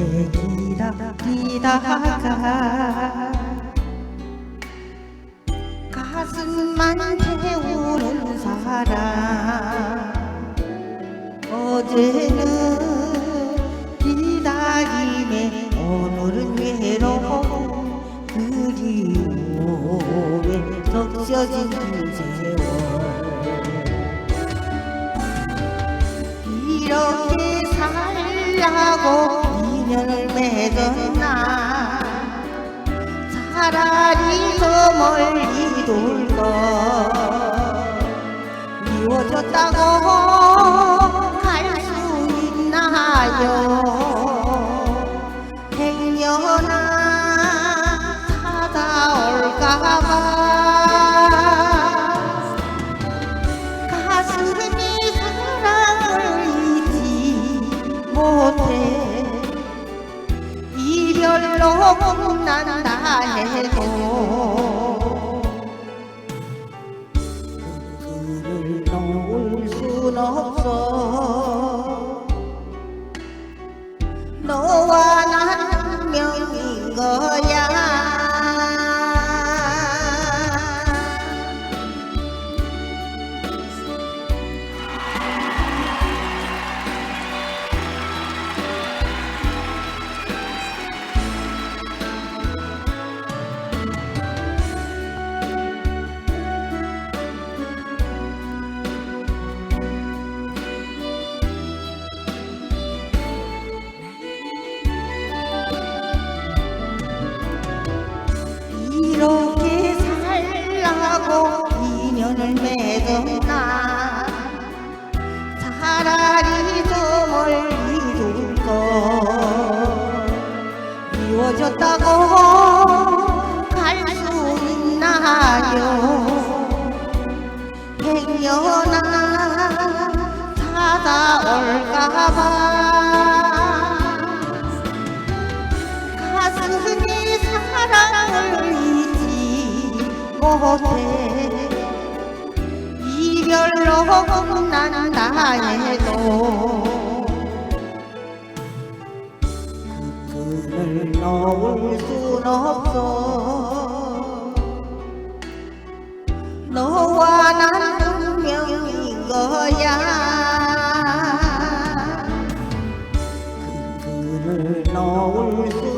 울다가 가슴만 태우는 사람. 어제는 기다림에 오늘은 외로움. 그리움에 적셔진 세월 이렇게 살라고 차라리 더 멀리 돌걸. 미워졌다고 갈 수 있나요? 행여나 찾아올까봐. 가슴이 사랑을 잊지 못해 이별로 끝난다 해도 차라리 더 멀리 둘걸. 미워졌다고 갈 수 있나요? 행여나 찾아올까봐. 가슴이 사랑을 잊지 못해 이별로 끝난다 해도 그 끈을 놓을 순 없어 너와 난 운명인 거야 그 끈을 놓을 수